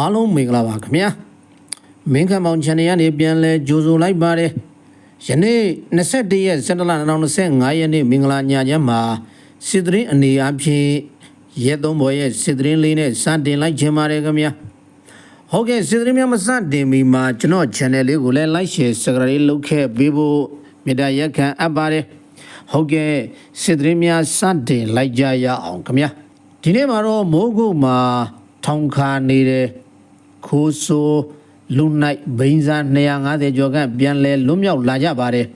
အားလုံးမင်္ဂလာပါခင်ဗျာမင်းခံပေါင်း channel ကနေပြန်လဲကြိုဆိုလိုက်ပါတယ်ယနေ့21ရက်17လ2025ရက်နေ့မင်္ဂလာညချမ်းမှာစစ်သတင်းအနေအချင်းရဲသုံးဘော်ရဲ့စစ်သတင်းလေးနဲ့စတင်လိုက်ခြင်းပါတယ်ခင်ဗျာဟုတ်ကဲ့စစ်သတင်းများမစတင်မီမှာကျွန်တော် channel လေးကိုလည်း like share subscribe လုပ်ခဲ့ပေးဖို့မေတ္တာရက်ခံအပ်ပါတယ်ဟုတ်ကဲ့စစ်သတင်းများစတင်လိုက်ကြရအောင်ခင်ဗျာဒီနေ့မှာတော့မိုးကုတ်မှာထောင်ခါနေတဲ့ ခိုးဆိုးလူနိုင်ဘိန်းစား250ကျော်ကပြန်လဲလွတ်မြောက်လာကြပါတယ်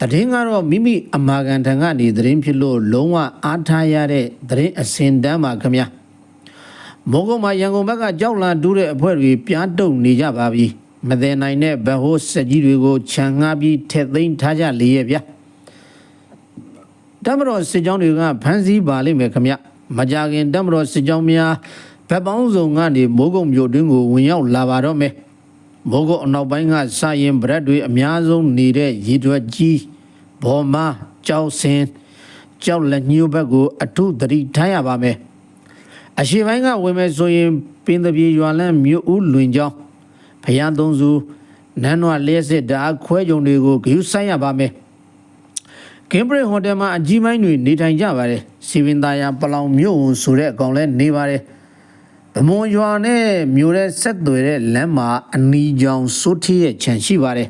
တည်င်းကတော့မိမိအမာခံထံကနေသတင်းဖြစ်လို့လုံးဝအားထားရတဲ့သတင်းအစင်တန်းပါခင်ဗျာမိုးကုတ်မှာရန်ကုန်ဘက်ကကြောက်လန့်တူးတဲ့အဖွဲ့တွေပြားတုံနေကြပါပြီမသိနိုင်တဲ့ဗဟိုးစက်ကြီးတွေကိုခြံငှားပြီးထက်သိမ်းထားကြလေရဲ့ဗျာတမတော်စစ်ကြောင်းတွေကဖမ်းဆီးပါလိမ့်မယ်ခမမကြခင်တမတော်စစ်ကြောင်းများ ဗက်ပေါင်းစုံကနေမိုးကုတ်မြို့တွင်းကိုဝင်ရောက်လာပါတော့မယ်မိုးကုတ်အနောက်ပိုင်းကစရင်ဗရက်တွေအများဆုံးနေတဲ့ရည်တွက်ကြီးဘော်မကြောက်စင်ကြောက်လက်ညှိုးဘက်ကို အထုသတိထားရပါမယ်အရှိပိုင်းကဝင်မယ်ဆိုရင်ပင်တပြေရွာလန်းမြို့ဦးလွင်ကျောင်းဖယားသုံးစုနန်းတော်လျှက်စစ်ဓာတ်ခွဲကြုံတွေကိုဂရုစိုက်ရပါမယ်ကင်ဘရစ်ဟိုတယ်မှာအကြီးပိုင်းတွေနေထိုင်ကြပါတယ်စီဗင်သားယာပလောင်မြို့ဝန်ဆိုတဲ့အကောင်လဲနေပါတယ် ဗမွန်ရွာနဲ့မြို့ရဲ့ဆက်သွယ်တဲ့လမ်းမှာအနီကြောင်စိုးထီးရဲ့ခြံရှိပါတယ်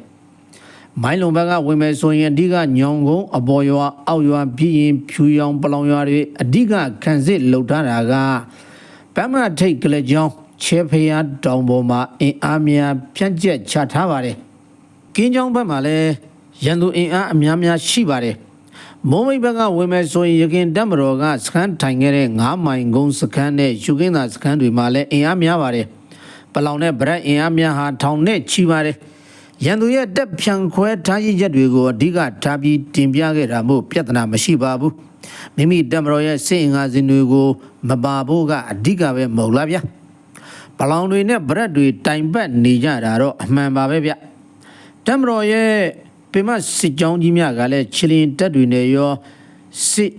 မိုင်းလုံဘက်ကဝင်မယ်ဆိုရင်အဓိကညောင်ကုန်းအပေါ်ရွာအောက်ရွာပြည်ရင်ဖြူရောင်ပလောင်ရွာတွေအဓိကခံစစ်လှုပ်ထားတာကဗမ္မာထိတ်ကလေးကျောင်းချေဖျားတောင်ပေါ်မှာအင်အားများဖြန့်ကျက်ချထားပါတယ်ကင်းကျောင်းဘက်မှာလည်းရန်သူအင်အားအများများရှိပါတယ် မုံမိတ်ဘက်ကဝင်မဲ့ဆိုရင်ရခင်တက်မတော်ကစခန်းထိုင်ခဲ့တဲ့9မိုင်ကုန်းစခန်းနဲ့ယူကင်းသာစခန်းတွေမှာလည်းအင်အားများပါတယ်။ပလောင်နဲ့ဗရက်အင်အားများဟာထောင်နဲ့ချီပါတယ်။ရန်သူရဲ့တက်ဖြန်ခွဲထားရည်ချက်တွေကိုအဓိကထားပြီးတင်ပြခဲ့တာမို့ပြဿနာမရှိပါဘူး။မိမိတက်မတော်ရဲ့စစ်အင်အားစဉ်တွေကိုမပါဖို့ကအဓိကပဲမဟုတ်လားဗျာ။ပလောင်တွေနဲ့ဗရက်တွေတိုင်ပတ်နေကြတာတော့အမှန်ပါပဲဗျ။တက်မတော်ရဲ့ပ င်မစစ်ကြောင်းကြီးများကလည်းချီလင်တက်တွေနဲ့ရောစစ်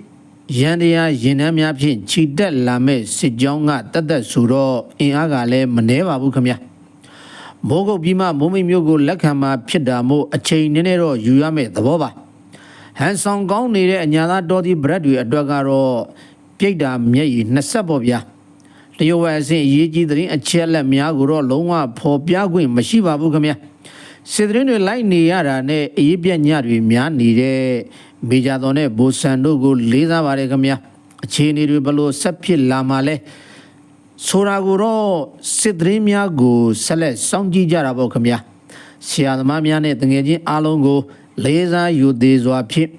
ရန်တရားရင်နှမ်းများဖြင့်ခြိတက်လာမဲ့စစ်ကြောင်းကတက်တက်ဆိုတော့အင်အားကလည်းမနှဲပါဘူးခင်ဗျာမိုးကုတ်ပြီးမှမိုးမိတ်မျိုးကိုလက်ခံမှာဖြစ်တာမို့အချိန်နည်းနည်းတော့ယူရမယ့်သဘောပါဟန်ဆောင်ကောင်းနေတဲ့အညာသားတော်ဒီဘရက်တွေအတွက်ကတော့ပြိတ်တာမျက်ရည်နှစ်ဆက်ပေါ့ဗျာတရုတ်ဝဲအဆင့်အရေးကြီးသတင်းအချက်လက်များကိုတော့လုံးဝဖော်ပြခွင့်မရှိပါဘူးခင်ဗျာ စစ်သတင်းတွေလိုက်နေရတာနဲ့အရေးပြက်ညတွေများနေတဲ့မေဂျာတော်နဲ့ဘိုဆန်တို့ကိုလေးစားပါတယ်ခင်ဗျာအခြေအနေတွေဘလို့ဆက်ဖြစ်လာမှလဲဆိုတာကိုတော့စစ်သတင်းများကိုဆက်လက်စောင့်ကြည့်ကြတာပေါ့ခင်ဗျာဆရာသမားများနဲ့တငယ်ချင်းအားလုံးကို လေးစားယူသေးစွာဖြင့်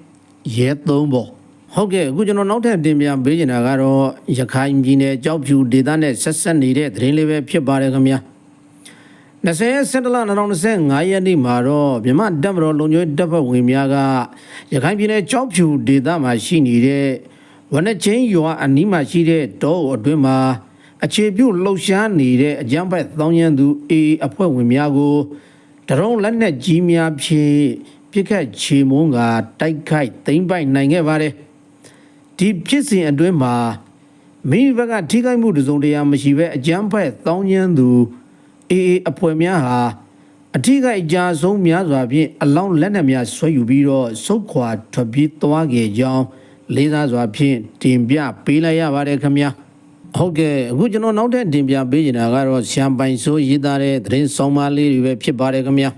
ရဲသုံးပေါ့ဟုတ်ကဲ့အခုကျွန်တော်နောက်ထပ်တင်ပြပေးချင်တာကတော့ရခိုင်ပြည်နယ်ကြောက်ဖြူဒေသနဲ့ဆက်ဆက်နေတဲ့သတင်းလေးပဲဖြစ်ပါတယ်ခင်ဗျာ 20စက်တလ2025ရက်နေ့မှာတော့မြန်မာတပ်မတော်လုံခြုံရေးတပ်ဖွဲ့ဝင်များကရခိုင်ပြည်နယ်ကြောက်ဖြူဒေသမှာရှိနေတဲ့ဝနချင်းရွာအနီးမှာရှိတဲ့တောအုပ်အတွင်းမှာအခြေပြုလှုပ်ရှားနေတဲ့အကြမ်းဖက်သောင်းရန်သူအေအေအဖွဲ့ဝင်များကိုဒရုန်းလက်နက်ကြီးများဖြင့်ပြစ်ခတ်ချေမုန်းကတိုက်ခိုက်သိမ်းပိုက်နိုင်ခဲ့ပါတယ်ဒီဖြစ်စဉ်အတွင်းမှာမိမိဘက်ကထိခိုက်မှုတစုံတရာမရှိဘဲအကြမ်းဖက်သောင်းရန်သူအေး အေးအဖွဲ့များဟာအထီးကအကြဆုံးများစွာဖြင့်အလောင်းလက်နက်များဆွဲယူပြီးတော့စုတ်ခွာထွက်ပြေးသွားခဲ့ကြောင်းလေးစားစွာဖြင့်တင်ပြပေးလိုက်ရပါတယ်ခင်ဗျာဟုတ်ကဲ့အခုကျွန်တော်နောက်ထပ်တင်ပြပေးနေတာကတော့ရှမ်ပိုင်ဆိုးရေးသားတဲ့သတင်းဆောင်မလေးတွေပဲဖြစ်ပါတယ်ခင်ဗျာ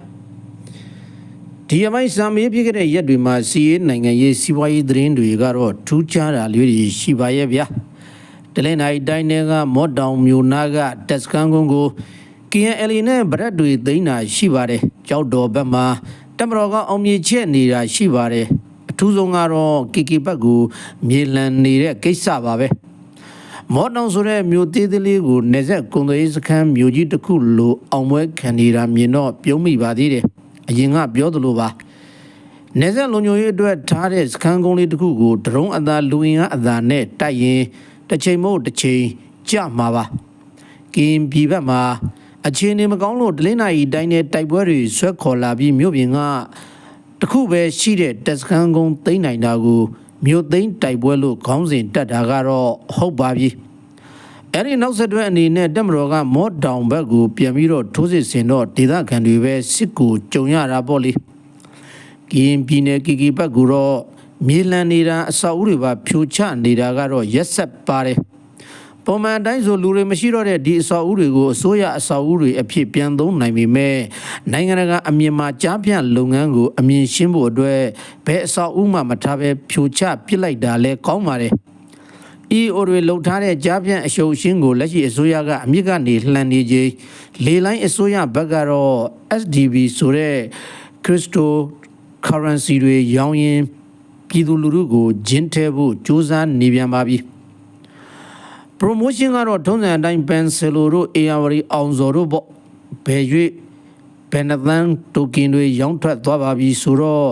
ဒီအမိုင်းစံမေးပြခဲ့တဲ့ရက်တွေမှာစီးရေးနိုင်ငံရေးစီးပွားရေးသတင်းတွေကတော့ထူးခြားတာလေးတွေရှိပါရဲ့ဗျာတလင်းနိုင်တိုင်းတွေကမော့တောင်မြို့နာကတက်စကန်ကုန်းကို KNL နဲ့ဗရက်တွေသိမ်းတာရှိပါတယ်ကြောက်တော်ဘက်မှာတမတော်ကအောင်မြေချက်နေတာရှိပါတယ်အထူးဆုံးကတော့ KK ဘက်ကိုမြေလန်နေတဲ့ကိစ္စပါပဲမော်တောင်ဆိုတဲ့မြို့သေးသေးလေးကိုနေဆက်ကုံသွေးစခန်းမြို့ကြီးတစ်ခုလိုအောင်ပွဲခံနေတာမြင်တော့ပြုံးမိပါသေးတယ်အရင်ကပြောသလိုပါနေဆက်လုံညိုရေးအတွက်ထားတဲ့စခန်းကုန်းလေးတစ်ခုကိုဒရုန်းအသာလူဝင်အားအသာနဲ့တိုက်ရင်တစ်ချိန်မို့တစ်ချိန်ကြမှာပါကင်းပြည်ဘက်မှာ အခြေအနေမကောင်းလို့ဒလင်းနိုင်တိုင်းနဲ့တိုက်ပွဲတွေဆွဲခေါ်လာပြီးမြို့ပြင်ကတခုပဲရှိတဲ့တက်စခန်းကုန်းသိမ်းနိုင်တာကိုမြို့သိမ်းတိုက်ပွဲလို့ခေါင်းစဉ်တက်တာကတော့ဟုတ်ပါပြီအဲ့ဒီနောက်ဆက်တွဲအနေနဲ့တက်မတော်ကမော့တောင်ဘက်ကိုပြန်ပြီးတော့ထိုးစစ်ဆင်တော့ဒေသခံတွေပဲစစ်ကိုကြုံရတာပေါ့လေကရင်ပြည်နယ်ကီကီဘက်ကိုတော့မြေလန်နေတာအဆောက်အဦတွေပါဖြိုချနေတာကတော့ရက်ဆက်ပါတယ် ပုံမှန်အတိုင်းဆိုလူတွေမရှိတော့တဲ့ဒီအဆောက်အဦတွေကိုအစိုးရအဆောက်အဦတွေအဖြစ်ပြန်သုံးနိုင်ပေမဲ့နိုင်ငံတကာအမြင်မှာကြားပြန့်လုပ်ငန်းကိုအမြင်ရှင်းဖို့အတွက်ဘယ်အဆောက်အဦမှမထားဘဲဖြိုချပစ်လိုက်တာလဲကောင်းပါတယ် EO တွေလှုပ်ထားတဲ့ကြားပြန့်အရှုပ်ရှင်းကိုလက်ရှိအစိုးရကအမြင့်ကနေလှန်နေခြင်းလေလိုင်းအစိုးရဘက်ကတော့ SDB ဆိုတဲ့ Crypto Currency တွေရောင်းရင်ပြည်သူလူထုကိုဂျင်းထဲဖို့စ조사နေပြန်ပါပြီ promotion ကတော့ထုံးစံအတိုင်း Pencilo တို့ AR အောင်စော်တို့ပေါ့ဘယ်၍ဘယ်နှသန်းတိုကင်တွေရောင်းထွက်သွားပါပြီဆိုတော့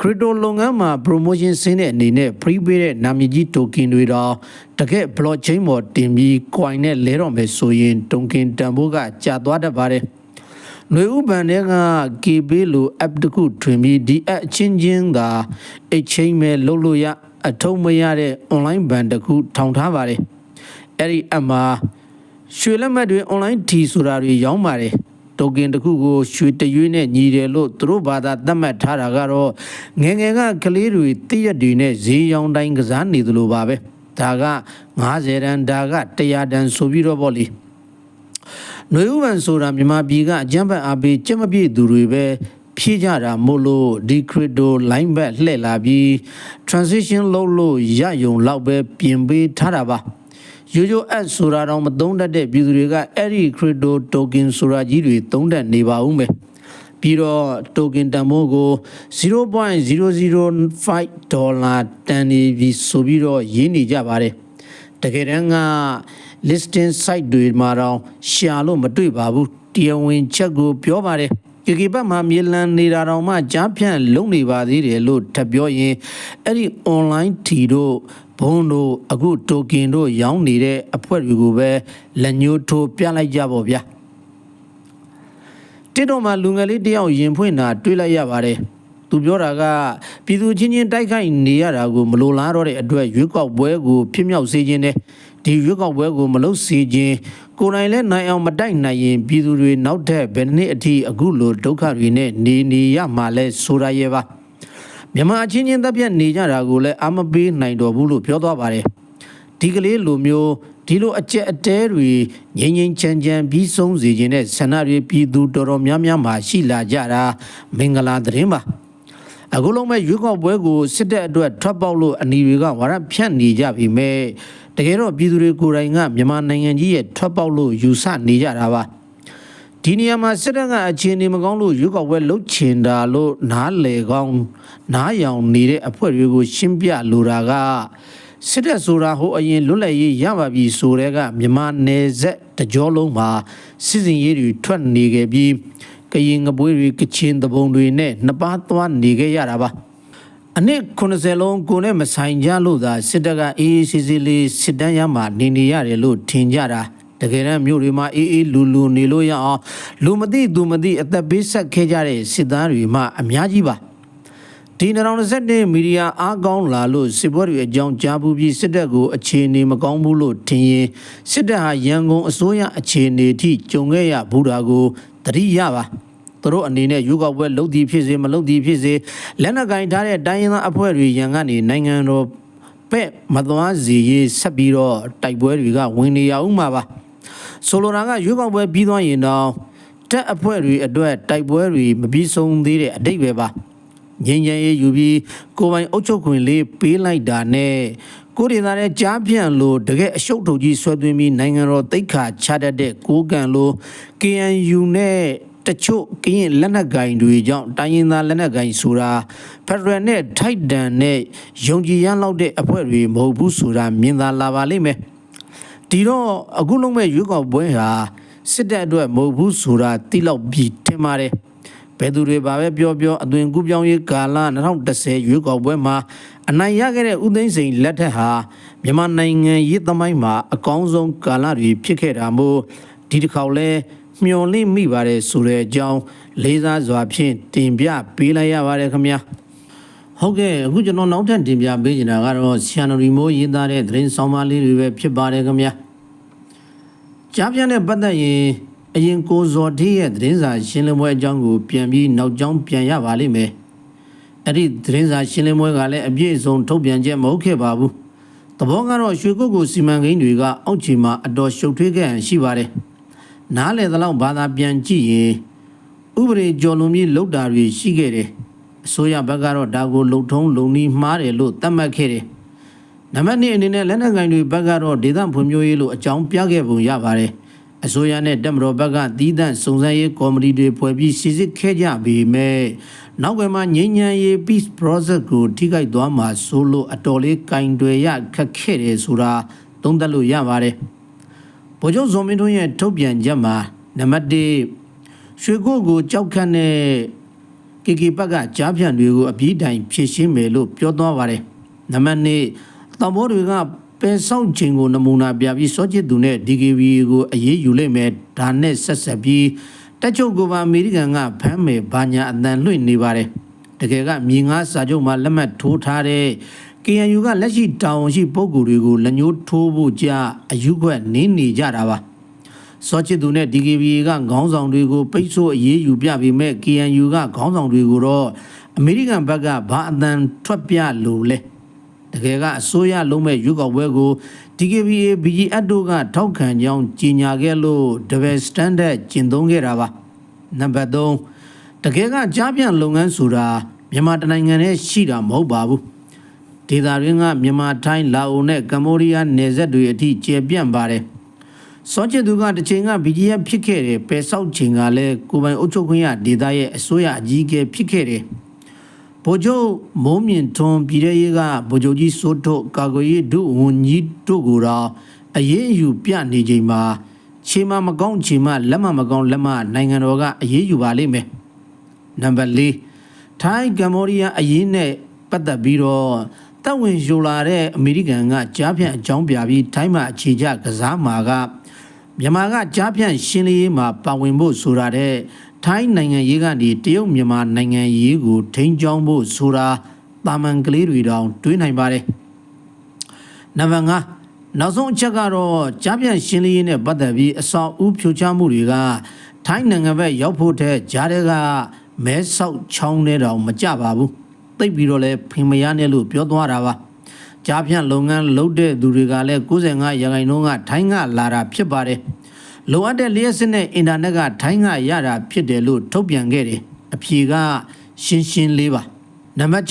crypto လုပ်ငန်းမှာ promotion ဆင်းတဲ့အနေနဲ့ free ပေးတဲ့နာမည်ကြီး token တွေတော့တကယ် blockchain ပေါ်တင်ပြီး coin နဲ့လဲတော့မယ်ဆိုရင် token တန်ဖိုးကကျသွားတတ်ပါတယ်။နှွေဥပန်တဲ့က KB လို app တစ်ခုထွင်ပြီးဒီ app အချင်းချင်းသာ exchange မဲ့လုပ်လို့ရအထုံးမရတဲ့ online ဘဏ်တစ်ခုထောင်ထားပါတယ်။ အဲ့ဒီ app မှာရွှေလက်မှတ်တွေ online ထီဆိုတာတွေရောင်းပါတယ်။တိုကင်တစ်ခုကိုရွှေတရွေးနဲ့ညီတယ်လို့သူတို့ဘာသာသတ်မှတ်ထားတာကတော့ငယ်ငယ်ကကလေးတွေတည့်ရက်တွေနဲ့ဈေးရောင်းတိုင်းကစားနေသလိုပါပဲ။ဒါက90တန်ဒါက100တန်ဆိုပြီးတော့ပေါ့လေ။နှွေဥပန်ဆိုတာမြန်မာပြည်ကအကြမ်းဖက်အားပေးကြက်မပြည့်သူတွေပဲဖြည့်ကြတာမို့လို့ဒီခရစ်တို line back လှည့်လာပြီး transition လုပ်လို့ရယုံလောက်ပဲပြင်ပေးထားတာပါ ရိုးရိုး app ဆိုတာတော့မသုံးတတ်တဲ့ပြည်သူတွေကအဲ့ဒီ crypto token ဆိုတာကြီးတွေသုံးတတ်နေပါဦးမယ်ပြီးတော့ token တန်ဖိုးကို0.005ဒေါ်လာတန်နေပြီဆိုပြီးတော့ရင်းနေကြပါတယ်တကယ်တမ်းက listing site တွေမှာတော့ရှာလို့မတွေ့ပါဘူးတရားဝင်ချက်ကိုပြောပါတယ်ကေကေဘတ်မှာမြေလန်နေတာတော့မှကြားဖြန့်လုံနေပါသေးတယ်လို့ထပ်ပြောရင်အဲ့ဒီ online ထီတို့ ဘုံတို့အခုတိုကင်တို့ရောင်းနေတဲ့အဖွဲ့တွေကိုပဲလက်ညှိုးထိုးပြလိုက်ကြပါဗျာတစ်တော့မှလူငယ်လေးတယောက်ရင်ဖွင့်တာတွေ့လိုက်ရပါတယ်သူပြောတာကပြည်သူချင်းချင်းတိုက်ခိုက်နေရတာကိုမလိုလားတော့တဲ့အတွက်ရွေးကောက်ပွဲကိုဖြစ်မြောက်စေခြင်းနဲ့ဒီရွေးကောက်ပွဲကိုမလုပ်စေခြင်းကိုယ်တိုင်လည်းနိုင်အောင်မတိုက်နိုင်ရင်ပြည်သူတွေနောက်ထပ်ဘယ်နှစ်အထိအခုလိုဒုက္ခတွေနဲ့နေနေရမှာလဲဆိုတာရဲ့ပါ မြန်မာအချင်းချင်းတပ်ပြတ်နေကြတာကိုလည်းအမပေးနိုင်တော့ဘူးလို့ပြောသွားပါတယ်ဒီကလေးလိုမျိုးဒီလိုအကျက်အတဲတွေငိမ့်ငိမ့်ချမ်းချမ်းပြီးဆုံးစေခြင်းနဲ့ဆန္ဒတွေပြည်သူတော်တော်များများမှာရှိလာကြတာမင်္ဂလာသတင်းပါအခုလုံးမဲ့ရွေးကောက်ပွဲကိုစစ်တပ်အတွက်ထွက်ပေါက်လို့အနီတွေကဝါရဖြန့်နေကြပြီမဲ့တကယ်တော့ပြည်သူတွေကိုယ်တိုင်ကမြန်မာနိုင်ငံကြီးရဲ့ထွက်ပေါက်လို့ယူဆနေကြတာပါ ဒီနေရာမှာစစ်တပ်ကအခြေအနေမကောင်းလို့ရွေးကောက်ပွဲလှုပ်ချင်တာလို့နားလေကောင်းနားယောင်နေတဲ့အဖွဲ့တွေကိုရှင်းပြလိုတာကစစ်တပ်ဆိုတာဟိုအရင်လွတ်လပ်ရေးရပါပြီဆိုတဲ့ကမြန်မာနယ်စပ်တကြောလုံးမှာစစ်စင်ရေးတွေထွက်နေခဲ့ပြီးကရင်ငပွေးတွေကချင်တပုံတွေနဲ့နှစ်ပါးသွားနေခဲ့ရတာပါအနည်း90လုံးကိုနဲ့မဆိုင်ကြလို့သာစစ်တပ်ကအေးအေးဆေးဆေးလေးစစ်တမ်းရမှနေနေရတယ်လို့ထင်ကြတာ တကယ်တမ်းမြို့တွေမှာအေးအေးလူလူနေလို့ရအောင်လူမသိသူမသိအသက်ပေးဆက်ခဲ့ကြတဲ့စစ်သားတွေမှအများကြီးပါဒီ2021မီဒီယာအားကောင်းလာလို့စစ်ပွဲတွေအကြောင်းကြားပူပြီးစစ်တပ်ကိုအခြေအနေမကောင်းဘူးလို့ထင်ရင်စစ်တပ်ဟာရန်ကုန်အစိုးရအခြေအနေထိကြုံခဲ့ရဘူးတာကိုသတိရပါသူတို့အနေနဲ့ရွေးကောက်ပွဲလုပ်သည်ဖြစ်စေမလုပ်သည်ဖြစ်စေလက်နက်ကင်ထားတဲ့တိုင်းရင်းသားအဖွဲ့တွေရန်ကနေနိုင်ငံတော်ပဲ့မသွားစီရေးဆက်ပြီးတော့တိုက်ပွဲတွေကဝင်နေရအောင်မှာပါ ဆိုလိုတာကရွေးကောက်ပွဲပြီးသွားရင်တော့တက်အဖွဲ့တွေအတွက်တိုက်ပွဲတွေမပြီးဆုံးသေးတဲ့အတိတ်ပဲပါငင်းငယ်ရေးယူပြီးကိုပိုင်အုပ်ချုပ်ခွင့်လေးပေးလိုက်တာနဲ့ကိုရီးယားရဲ့ကြားပြန့်လို့တကယ်အရှုပ်ထုတ်ကြီးဆွဲသွင်းပြီးနိုင်ငံတော်တိတ်ခါချတတ်တဲ့ကိုးကန်လို့ KNU နဲ့တချို့ကရင်လက်နက်ကင်တွေကြောင့်တိုင်းရင်းသားလက်နက်ကင်ဆိုတာဖက်ဒရယ်နဲ့ထိုက်တန်နဲ့ယုံကြည်ရမ်းလောက်တဲ့အဖွဲ့တွေမဟုတ်ဘူးဆိုတာမြင်သာလာပါလိမ့်မယ် ဒီတော့အခုလုံးမဲ့ရွေးကောက်ပွဲဟာစစ်တပ်အတွက်မဟုတ်ဘူးဆိုတာသိလောက်ပြီးထင်ပါတယ်ဘယ်သူတွေပါပဲပြောပြောအသွင်ကူးပြောင်းရေးကာလ2010ရွေးကောက်ပွဲမှာအနိုင်ရခဲ့တဲ့ဦးသိန်းစိန်လက်ထက်ဟာမြန်မာနိုင်ငံရေးသမိုင်းမှာအကောင်းဆုံးကာလတွေဖြစ်ခဲ့တာမို့ဒီတစ်ခေါက်လဲမျော်လင့်မိပါတယ်ဆိုတဲ့အကြောင်းလေးစားစွာဖြင့်တင်ပြပေးလိုက်ရပါတယ်ခင်ဗျာ ဟုတ်ကဲ့အခုကျွန်တော်နောက်ထပ်တင်ပြပေးချင်တာကတော့ဆီယန်နိုရီမိုးရေးသားတဲ့သတင်းဆောင်မလေးတွေပဲဖြစ်ပါတယ်ခင်ဗျာကြားပြန်တဲ့ပတ်သက်ရင်အရင်ကိုဇော်ထေးရဲ့သတင်းစာရှင်းလင်းပွဲအကြောင်းကိုပြန်ပြီးနောက်ကျောင်းပြန်ရပါလိမ့်မယ်အဲ့ဒီသတင်းစာရှင်းလင်းပွဲကလည်းအပြည့်အစုံထုတ်ပြန်ချက်မဟုတ်ခဲ့ပါဘူးသဘောကတော့ရွှေကုတ်ကိုစီမံကိန်းတွေကအောက်ခြေမှာအတော်ရှုပ်ထွေးခဲ့ဟန်ရှိပါတယ်နားလေသလောက်ဘာသာပြန်ကြည့်ရင်ဥပဒေကျော်လွန်ပြီးလောက်တာတွေရှိခဲ့တယ် အစိုးရဘက်ကတော့ဒါကိုလုံထုံးလုံနီးမှားတယ်လို့သတ်မှတ်ခဲ့တယ်နံပါတ်2အနေနဲ့လက်နက်ကင်တွေဘက်ကတော့ဒေသဖွံ့ဖြိုးရေးလို့အကြောင်းပြခဲ့ပုံရပါတယ်အစိုးရနဲ့တက်မတော်ဘက်ကတီးသန့်စုံစမ်းရေးကော်မတီတွေဖွဲ့ပြီးစီစစ်ခဲ့ကြပေမဲ့နောက်ွယ်မှာငြိမ်းချမ်းရေး peace process ကိုထိခိုက်သွားမှာဆိုလို့အတော်လေးကင်တွယ်ရခက်ခဲ့တယ်ဆိုတာသုံးသပ်လို့ရပါတယ်ဗိုလ်ချုပ်ဇော်မင်းထွန်းရဲ့ထုတ်ပြန်ချက်မှာနံပါတ်1ရွှေကိုကိုကြောက်ခတ်တဲ့ ကေကေဘက်ကကြားဖြန့်တွေကိုအပြည့်တိုင်ဖြည့်ရှင်းမယ်လို့ပြောသွားပါတယ်။နံပါတ်2တောင်ဘောတွေကပယ်ဆောင်ခြင်းကိုနမူနာပြပြီးစောချစ်သူနဲ့ DKB ကိုအရေးယူလိုက်မယ်ဒါနဲ့ဆက်ဆက်ပြီးတက်ချုပ်ကဘာအမေရိကန်ကဖမ်းမယ်ဘာညာအတန်လွှင့်နေပါတယ်။တကယ်ကမြေငါစာချုပ်မှာလက်မှတ်ထိုးထားတဲ့ KNU ကလက်ရှိတာဝန်ရှိပုဂ္ဂိုလ်တွေကိုလက်ညှိုးထိုးဖို့ကြာအယူခွက်နင်းနေကြတာပါ။ စောချစ်သူနဲ့ DKBA ကခေါင်းဆောင်တွေကိုပိတ်ဆို့အရေးယူပြပေမဲ့ KNU ကခေါင်းဆောင်တွေကိုတော့အမေရိကန်ဘက်ကဘာအတန်ထွက်ပြလို့လဲတကယ်ကအစိုးရလုံးမဲ့ရွေးကောက်ပွဲကို DKBA BGF တို့ကထောက်ခံကြောင်းကြေညာခဲ့လို့ double standard ကျင့်သုံးခဲ့တာပါနံပါတ်3တကယ်ကကြားပြန်လုပ်ငန်းဆိုတာမြန်မာတိုင်းနိုင်ငံနဲ့ရှိတာမဟုတ်ပါဘူးဒေသရင်းကမြန်မာထိုင်းလာအိုနဲ့ကမ္ဘောဒီးယားနယ်စပ်တွေအထိကျယ်ပြန့်ပါတယ် စောချစ်သူကတစ်ချိန်က BGF ဖြစ်ခဲ့တယ်ပယ်ဆောက်ချိန်ကလည်းကိုပိုင်အုပ်ချုပ်ခွင့်ရဒေသရဲ့အစိုးရအကြီးအကဲဖြစ်ခဲ့တယ်ဗိုလ်ချုပ်မိုးမြင့်ထွန်းပြည်ထရေးကဗိုလ်ချုပ်ကြီးစိုးထုတ်ကာကွယ်ရေးဒုဝန်ကြီးတို့ကိုတော့အရေးအယူပြနေချိန်မှာခြေမမကောင်းခြေမလက်မမကောင်းလက်မနိုင်ငံတော်ကအရေးယူပါလိမ့်မယ်နံပါတ်၄ထိုင်းကမ္ဘောဒီးယားအရေးနဲ့ပတ်သက်ပြီးတော့တပ်ဝင်ယူလာတဲ့အမေရိကန်ကကြားဖြန့်အကြောင်းပြပြီးထိုင်းမှာအခြေချကစားမှာက မြန်မာကကြားဖြန့်ရှင်းလင်းရေးမှာပါဝင်ဖို့ဆိုတာတဲ့ထိုင်းနိုင်ငံရေးကနေတရုတ်မြန်မာနိုင်ငံရေးကိုထိန်းကျောင်းဖို့ဆိုတာတာမန်ကလေးတွေတောင်တွေးနိုင်ပါတယ်နံပါတ်5နောက်ဆုံးအချက်ကတော့ကြားပြန်ရှင်းလင်းရေးနဲ့ပတ်သက်ပြီးအစောက်ဦးဖြိုချမှုတွေကထိုင်းနိုင်ငံဘက်ရောက်ဖို့တဲ့ကြားတဲ့ကမဲဆောက်ချောင်းတဲ့တောင်မကြပါဘူးသိပ်ပြီးတော့လဲဖင်မရနဲ့လို့ပြောသွားတာပါ ကြားဖြန့်လုပ်ငန်းလုပ်တဲ့သူတွေကလည်း95ရာခိုင်နှုန်းကထိုင်းကလာတာဖြစ်ပါတယ်လိုအပ်တဲ့လျှက်စစ်နဲ့အင်တာနက်ကထိုင်းကရတာဖြစ်တယ်လို့ထုတ်ပြန်ခဲ့တယ်အဖြေကရှင်းရှင်းလေးပါနံပါတ်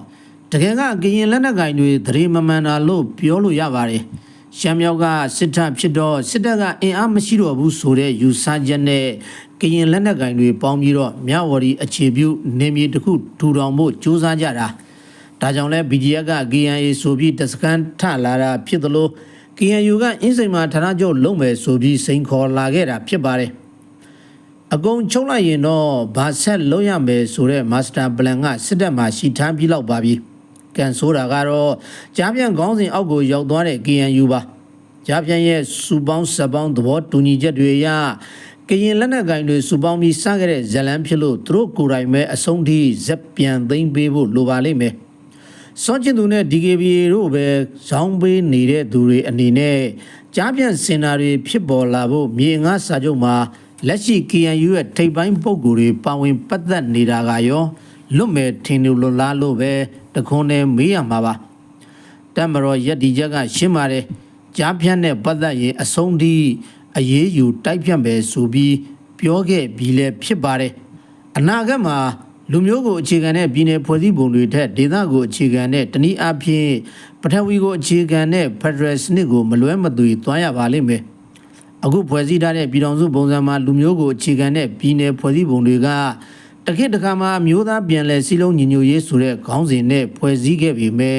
6တကယ်ကကရင်လက်နက်ကင်တွေသတိမမှန်တာလို့ပြောလို့ရပါတယ်ရှမ်းမြောက်ကစစ်တပ်ဖြစ်တော့စစ်တပ်ကအင်အားမရှိတော့ဘူးဆိုတဲ့ယူဆချက်နဲ့ကရင်လက်နက်ကင်တွေပေါင်းပြီးတော့မြဝတီအခြေပြုနေမြေတစ်ခုထူထောင်ဖို့ကြိုးစားကြတာ ဒါကြောင့်လဲ BGF က KNA ဆိုပြီးတစကန်ထလာတာဖြစ်သလို KNU ကအင်းစိန်မှာဌာနချုပ်လုံမယ်ဆိုပြီးစိန်ခေါ်လာခဲ့တာဖြစ်ပါတယ်အကုန်ချုပ်လိုက်ရင်တော့ဘာဆက်လုံးရမယ်ဆိုတဲ့ master plan ကစစ်တပ်မှာရှိထားပြီးလောက်ပါပြီကန်ဆိုတာကတော့ကြားပြန်ခေါင်းစဉ်အောက်ကိုရောက်သွားတဲ့ KNU ပါကြားပြန်ရဲ့စူပေါင်းစပေါင်းသဘောတူညီချက်တွေအရကရင်လက်နက်ကင်တွေစူပေါင်းပြီးစခဲ့တဲ့ဇလန်းဖြစ်လို့သူတို့ကိုယ်တိုင်ပဲအဆုံးထိဇက်ပြန်သိမ်းပေးဖို့လိုပါလိမ့်မယ် စောချင်သူနဲ့ DKBA တို့ပဲဇောင်းပေးနေတဲ့သူတွေအနေနဲ့ကြားပြန်စင်တာတွေဖြစ်ပေါ်လာဖို့မြေငါစာချုပ်မှာလက်ရှိ KNU ရဲ့ထိပ်ပိုင်းပုံကိုယ်တွေပါဝင်ပတ်သက်နေတာကရောလွတ်မဲ့ထင်လို့လွတ်လားလို့ပဲတခွန်းနဲ့မေးရမှာပါတမတော်ရက်ဒီချက်ကရှင်းပါတယ်ကြားဖြတ်နဲ့ပတ်သက်ရင်အဆုံးထိအရေးယူတိုက်ဖြတ်မယ်ဆိုပြီးပြောခဲ့ပြီးလည်းဖြစ်ပါတယ်အနာဂတ်မှာ လူမျိုးကိုအခြေခံတဲ့ပြည်내ဖွဲ့စည်းပုံတွေထက်ဒေသကိုအခြေခံတဲ့တနည်းအားဖြင့်ပထဝီကိုအခြေခံတဲ့ Federal စနစ်ကိုမလွဲမသွေသွားရပါလိမ့်မယ်အခုဖွဲ့စည်းထားတဲ့ပြည်ထောင်စုပုံစံမှာလူမျိုးကိုအခြေခံတဲ့ပြည်내ဖွဲ့စည်းပုံတွေကတခေတ်တခါမှာအမျိုးသားပြန်လည်စည်းလုံးညီညွတ်ရေးဆိုတဲ့ခေါင်းစဉ်နဲ့ဖွဲ့စည်းခဲ့ပြီးမြဲ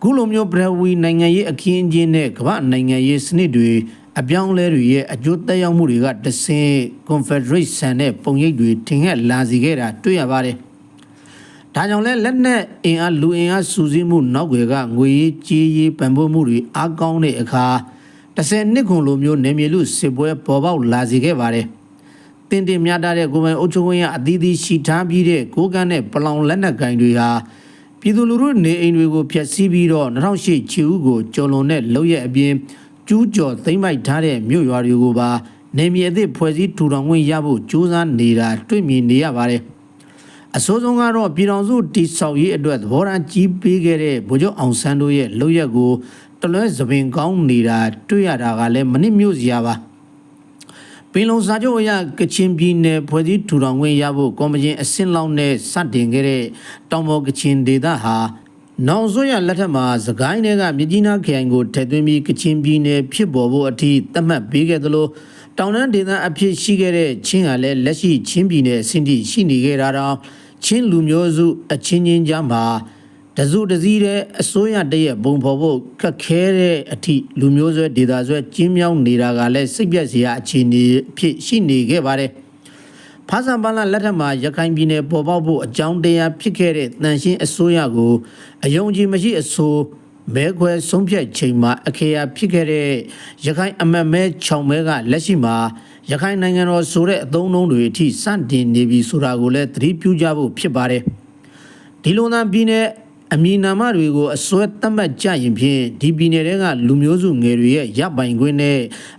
ခုလိုမျိုးပထဝီနိုင်ငံရေးအခင်းအကျင်းနဲ့ကမ္ဘာနိုင်ငံရေးစနစ်တွေ အပြောင်းလဲတွေရဲ့အကျိုးသက်ရောက်မှုတွေကတဆင့် Confederate ဆန်တဲ့ပုံရိပ်တွေထင်ဟက်လာစီခဲ့တာတွေ့ရပါတယ်။ဒါကြောင့်လဲလက်နက်အင်အားလူအင်အားစုစည်းမှုနောက်ွယ်ကငွေရေးကြေးရေးပံ့ပိုးမှုတွေအားကောင်းတဲ့အခါတစ်ဆယ်နှစ်ခုလိုမျိုးနေမြေလူစစ်ပွဲပေါ်ပေါက်လာစီခဲ့ပါတယ်။တင်တင်များတဲ့ကိုယ်ပိုင်အုပ်ချုပ်ရေးအသီးသီးရှိထားပြီးတဲ့ကိုကန်းနဲ့ပလောင်လက်နက်ကင်တွေဟာပြည်သူလူထုနေအိမ်တွေကိုဖျက်ဆီးပြီးတော့2008ချီဦးကိုကျော်လွန်တဲ့လောက်ရဲ့အပြင် ကျူးကျော်သိမ့်မိုက်ထားတဲ့မြို့ရွာတွေကိုပါနေမြေအသစ်ဖွဲ့စည်းထူထောင်ခွင့်ရဖို့ကြိုးစားနေတာတွေ့မြင်နေရပါတယ်အစိုးဆုံးကတော့ပြည်တော်စုတိဆောက်ရေးအတွက်သဘောထားကြီးပေးခဲ့တဲ့ဗိုလ်ချုပ်အောင်ဆန်းတို့ရဲ့လုပ်ရက်ကိုတလွဲသပင်ကောင်းနေတာတွေ့ရတာကလည်းမနစ်မြို့စရာပါပင်လုံစာချုပ်အရကချင်ပြည်နယ်ဖွဲ့စည်းထူထောင်ခွင့်ရဖို့ကော်မရှင်အစင်းလောက်နဲ့စတင်ခဲ့တဲ့တောင်ပေါ်ကချင်ဒေသဟာ နောင်ဆိုရလက်ထက်မှာစကိုင်းတွေကမြကြီးနားခရိုင်ကိုထည့်သွင်းပြီးကချင်ပြည်နယ်ဖြစ်ပေါ်ဖို့အထိသတ်မှတ်ပေးခဲ့သလိုတောင်တန်းဒေသအဖြစ်ရှိခဲ့တဲ့ချင်းကလည်းလက်ရှိချင်းပြည်နယ်အဆင့်ထိရှိနေခဲ့တာတော့ချင်းလူမျိုးစုအချင်းချင်းကြားမှာတစုတစည်းတဲ့အစိုးရတရက်ဘုံဖော်ဖို့ခက်ခဲတဲ့အထိလူမျိုးဆွဲဒေတာဆွဲကျင်းမြောင်းနေတာကလည်းစိတ်ပြက်စရာအခြေအနေဖြစ်ရှိနေခဲ့ပါတယ်။ ဖားဆန်ပန်းလာလက်ထက်မှာရခိုင်ပြည်နယ်ပေါ်ပေါက်ဖို့အကြောင်းတရားဖြစ်ခဲ့တဲ့တန်ရှင်းအစိုးရကိုအယုံကြည်မရှိအဆိုးမဲခွဲဆုံးဖြတ်ချိန်မှာအခေယာဖြစ်ခဲ့တဲ့ရခိုင်အမတ်မဲ6မဲကလက်ရှိမှာရခိုင်နိုင်ငံတော်ဆိုတဲ့အသုံးအနှုန်းတွေအထိစတင်နေပြီဆိုတာကိုလည်းသတိပြုကြဖို့ဖြစ်ပါတယ်။ဒီလိုသာပြည်နယ် အမည်နာမတွေကိုအစွဲသတ်မှတ်ကြရင်ဖြင့်ဒီပြည်နယ်တွေကလူမျိုးစုငယ်တွေရဲ့ရပ်ပိုင်ခွင့်နဲ့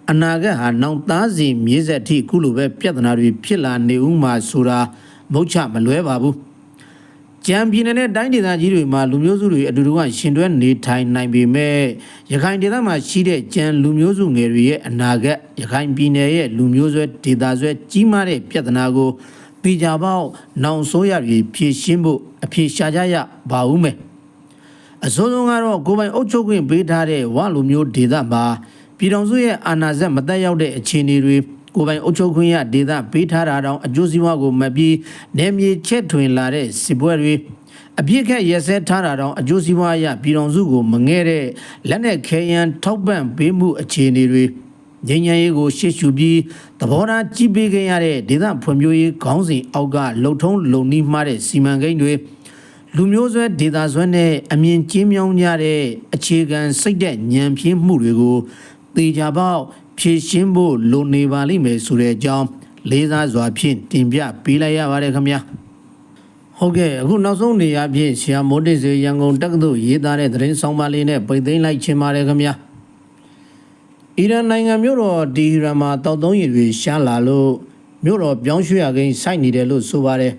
အနာဂတ်ဟာနောင်သားစီမြေဆက်ထိအခုလိုပဲပြဿနာတွေဖြစ်လာနေဦးမှာဆိုတာမဟုတ်ချမလွဲပါဘူးကြံပြည်နယ်နဲ့တိုင်းဒေသကြီးတွေမှာလူမျိုးစုတွေအတူတူကရှင်တွဲနေထိုင်နိုင်ပေမဲ့ရခိုင်ဒေသမှာရှိတဲ့ကြံလူမျိုးစုငယ်တွေရဲ့အနာဂတ်ရခိုင်ပြည်နယ်ရဲ့လူမျိုးဆွဲဒေသဆွဲကြီးမားတဲ့ပြဿနာကို တေချာပေါက်နောင်ဆိုးရတွေဖြည့်ရှင်းဖို့အဖြေရှာကြရပါဦးမယ်အစိုးဆုံးကတော့ကိုယ်ပိုင်အုပ်ချုပ်ခွင့်ပေးထားတဲ့ဝလူမျိုးဒေသမှာပြည်တော်စုရဲ့အာဏာစက်မတက်ရောက်တဲ့အခြေအနေတွေကိုယ်ပိုင်အုပ်ချုပ်ခွင့်ရဒေသပေးထားတာတောင်အကျိုးစီးပွားကိုမပြီးနယ်မြေချက်ထွင်လာတဲ့စစ်ပွဲတွေအပြစ်ခက်ရက်စဲထားတာတောင်အကျိုးစီးပွားအရပြည်တော်စုကိုမငဲတဲ့လက်နဲ့ခဲယံထောက်ပံ့ပေးမှုအခြေအနေတွေ ငញ្ញရေးကိုရှေ့ရှုပြီးသဘောထားကြီးပေးခဲ့ရတဲ့ဒေသဖွံ့ဖြိုးရေးခေါင်းစဉ်အောက်ကလှုပ်ထုံးလုံနီးမှတဲ့စီမံကိန်းတွေလူမျိုးဆွဲဒေသဆွဲနဲ့အမြင်ကျင်းမြောင်းကြတဲ့အခြေခံစိတ်တဲ့ဉာဏ်ဖြင်းမှုတွေကိုသေချာပေါက်ဖြည့်ရှင်းဖို့လိုနေပါလိမ့်မယ်ဆိုတဲ့အကြောင်းလေးစားစွာဖြင့်တင်ပြပေးလိုက်ရပါတယ်ခင်ဗျာဟုတ်ကဲ့အခုနောက်ဆုံးနေရာဖြင့်ဆရာမိုးတိတ်စေရန်ကုန်တက္ကသိုလ်ရေးသားတဲ့သတင်းဆောင်ပါလေးနဲ့ပိတ်သိမ်းလိုက်ခြင်းပါတယ်ခင်ဗျာ အီရန်နိုင်ငံမြို့တော်ဒီဟီရန်မှာတောက်သုံးရည်တွေရှားလာလို့မြို့တော်ပြောင်းရွှေ့ရကိန်းစိုက်နေတယ်လို့ဆိုပါတယ်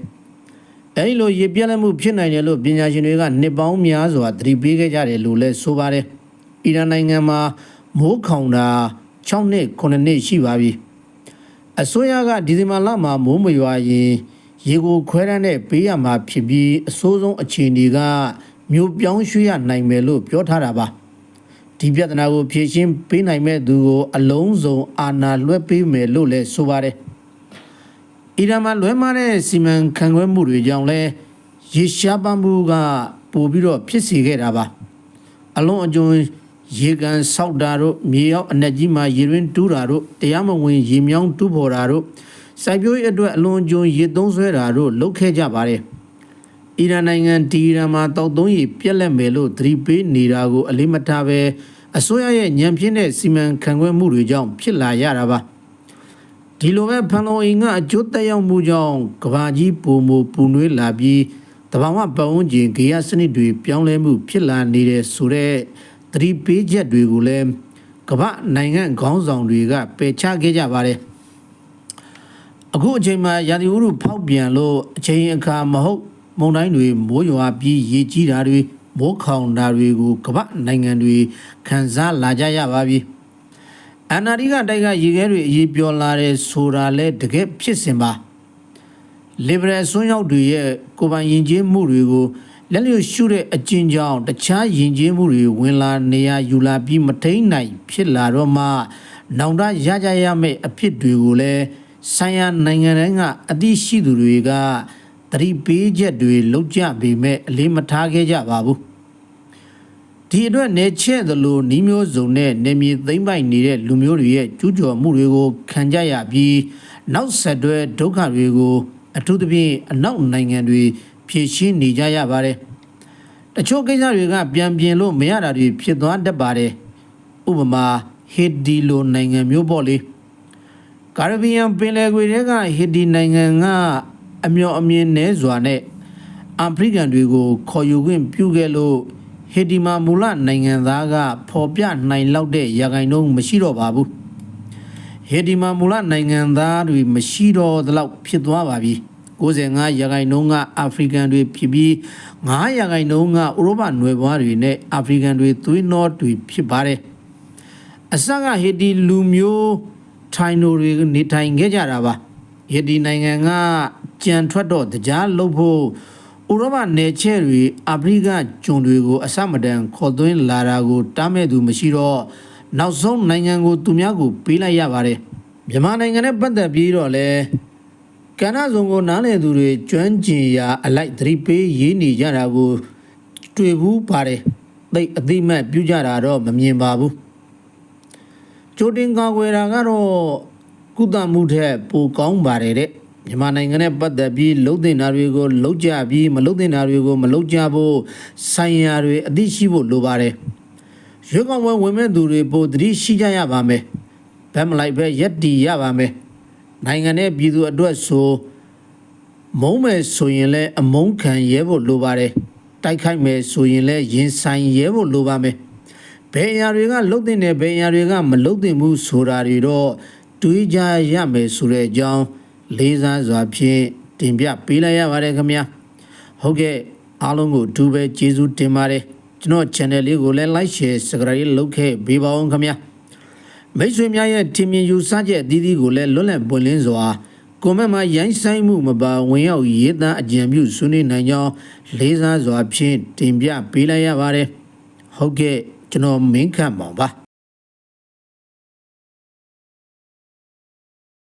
။အဲဒီလိုရေပြက်လက်မှုဖြစ်နိုင်တယ်လို့ပညာရှင်တွေကနှစ်ပေါင်းများစွာသတိပေးခဲ့ကြတယ်လို့လည်းဆိုပါတယ်။အီရန်နိုင်ငံမှာမိုးခေါင်တာ6နှစ်9နှစ်ရှိပါပြီ။အစိုးရကဒီဇင်ဘာလမှာမိုးမရွာရင်ရေကိုခွဲရမ်းတဲ့ပေးရမှာဖြစ်ပြီးအဆိုးဆုံးအခြေအနေကမြို့ပြောင်းရွှေ့ရနိုင်မယ်လို့ပြောထားတာပါ။ ဒီပြဿနာကိုဖြေရှင်းပေးနိုင်မဲ့သူကိုအလုံးစုံအာဏာလွှဲပေးမယ်လို့လည်းဆိုပါတယ်။အီရန်မှာလွဲမားတဲ့စီမံခန့်ခွဲမှုတွေကြောင့်လည်းရေရှားပန်းမှုကပိုပြီးတော့ဖြစ်စေခဲ့တာပါ။အလုံးအကျွန်းရေကန်ဆောက်တာတို့မြေရောက်အနက်ကြီးမှာရေရင်းတူးတာတို့တရားမဝင်ရေမြောင်းတူးဖော်တာတို့စိုက်ပျိုးရေးအတွက်အလွန်အကျွန်းရေသုံးဆွဲတာတို့လုပ်ခဲ့ကြပါတယ်။ အီရန်နိုင်ငံဒီအီရန်မှာတောက်သုံးရည်ပြက်လက်မယ်လို့သတိပေးနေတာကိုအလေးမထားပဲအစိုးရရဲ့ညံပြင်းတဲ့စီမံခန့်ခွဲမှုတွေကြောင့်ဖြစ်လာရတာပါဒီလိုပဲဖန်လုံအိမ်ကအကျိုးသက်ရောက်မှုကြောင့်ကဘာကြီးပုံမူပူနွေးလာပြီးတဘာဝပတ်ဝန်းကျင်ဂေယစနစ်တွေပြောင်းလဲမှုဖြစ်လာနေတဲ့ဆိုတဲ့သတိပေးချက်တွေကိုလည်းကမ္ဘာနိုင်ငံခေါင်းဆောင်တွေကပယ်ချခဲ့ကြပါတယ်အခုအချိန်မှာရာသီဥတုဖောက်ပြန်လို့အချိန်အခါမဟုတ် မုန်တိုင်းတွေမိုးရွာပြီးရေကြီးတာတွေမိုးခေါင်တာတွေကိုကမ္ဘာနိုင်ငံတွေခံစားလာကြရပါပြီအန်နာဒီကတိုက်ကရေခဲတွေအရေးပြောလာတဲ့ဆိုတာလဲတကယ်ဖြစ်စဉ်ပါ liberal ဆွမ်းရောက်တွေရဲ့ကိုယ်ပိုင်ယဉ်ကျေးမှုတွေကိုလက်လျှို့ရှုတဲ့အကျဉ်းကြောင့်တခြားယဉ်ကျေးမှုတွေဝင်လာနေရယူလာပြီးမထိန်နိုင်ဖြစ်လာတော့မှနောင်တရကြရမယ့်အဖြစ်တွေကိုလည်းဆိုင်ရာနိုင်ငံတိုင်းကအသိရှိသူတွေက တတိပေးချက်တွေလောက်ကြပေမဲ့အလေးမထားခဲ့ကြပါဘူးဒီအတွက်နေချက်သလိုနီးမျိုးစုံနဲ့နေမြေသိမ့်ပိုက်နေတဲ့လူမျိုးတွေရဲ့ကျူးကျော်မှုတွေကိုခံကြရပြီးနောက်ဆက်တွဲဒုက္ခတွေကို အထူးသဖြင့်အနောက်နိုင်ငံတွေဖြေရှင်းနေကြရပါတယ်တချို့ကိစ္စတွေကပြန်ပြင်လို့မရတာတွေဖြစ်သွားတတ်ပါတယ်ဥပမာဟစ်ဒီလိုနိုင်ငံမျိုးပေါ့လေကာရဘီယန်ပင်လယ်ကွေတွေကဟစ်ဒီနိုင်ငံက အမျော်အမြင်နဲစွာနဲ့အာဖရိကန်တွေကိုခေါ်ယူခွင့်ပြုခဲ့လို့ဟဟေဒီမှာမူလနိုင်ငံသားကဖော်ပြနိုင်လောက်တဲ့ရာခိုင်နှုန်းမရှိတော့ပါဘူးဟေဒီမှာမူလနိုင်ငံသားတွေမရှိတော့သလောက်ဖြစ်သွားပါပြီ95ရာခိုင်နှုန်းကအာဖရိကန်တွေဖြစ်ပြီး9ရာခိုင်နှုန်းကဥရောပနွယ်ဘွားတွေနဲ့အာဖရိကန်တွေသွေးနောတွေဖြစ်ပါတယ်အစကဟေဒီလူမျိုးထိုင်နိုတွေနေထိုင်ခဲ့ကြတာပါဟေဒီနိုင်ငံက ကြံထွက်တော့တရားလုပ်ဖို့ဥရောပနယ်ချဲ့တွေအာဖရိကကျွန်းတွေကိုအစမတန်ခေါ်သွင်းလာတာကိုတားမဲ့သူမရှိတော့နောက်ဆုံးနိုင်ငံကိုသူများကိုပေးလိုက်ရပါတယ်မြန်မာနိုင်ငံနဲ့ပတ်သက်ပြီးတော့လဲကဏ္ဍစုံကိုနားလည်သူတွေကျွမ်းကျင်ရာအလိုက်သတိပေးရေးနေကြတာကိုတွေ့ဘူးပါတယ်သိပ်အသိမဲ့ပြုကြတာတော့မမြင်ပါဘူးကြိုတင်ကာကွယ်တာကတော့ကုသမှုထက်ပိုကောင်းပါတယ်တဲ့ မြန်မာနိုင်ငံနဲ့ပတ်သက်ပြီးလှုပ်တင်တာတွေကိုလှုပ်ကြပြီးမလှုပ်တင်တာတွေကိုမလှုပ်ကြဖို့ဆိုင်ရာတွေအသိရှိဖို့လိုပါတယ်ရွေးကောက်ပွဲဝင်မဲ့သူတွေပိုသတိရှိကြရပါမယ်ဘက်မလိုက်ပဲရက်တီရပါမယ်နိုင်ငံရဲ့ပြည်သူအတွက်ဆိုမုံမယ်ဆိုရင်လည်းအမုန်းခံရဲဖို့လိုပါတယ်တိုက်ခိုက်မယ်ဆိုရင်လည်းရင်ဆိုင်ရဲဖို့လိုပါမယ်ဘယ်အရာတွေကလှုပ်တင်တယ်ဘယ်အရာတွေကမလှုပ်တင်ဘူးဆိုတာတွေတော့တွေးကြရမယ်ဆိုတဲ့အကြောင်း လေးစားစွာဖြင့်တင်ပြပေးလိုက်ရပါတယ်ခင်ဗျာဟုတ်ကဲ့အားလုံးကိုအထူးပဲကျေးဇူးတင်ပါတယ်ကျွန်တော် channel လေးကိုလည်း like share subscribe လုပ်ခဲ့ပေးပါဦးခင်ဗျာမိတ်ဆွေများရဲ့ထင်မြင်ယူဆချက်အသီးသီးကိုလည်းလွတ်လပ်ပွင့်လင်းစွာကွန်မန့်မှာရိုင်းဆိုင်မှုမပါဝင်ရောက်ရေးသားအကြံပြုဆွေးနွေးနိုင်ကြောင်းလေးစားစွာဖြင့်တင်ပြပေးလိုက်ရပါတယ်ဟုတ်ကဲ့ကျွန်တော်မင်းခန့်ပါပါ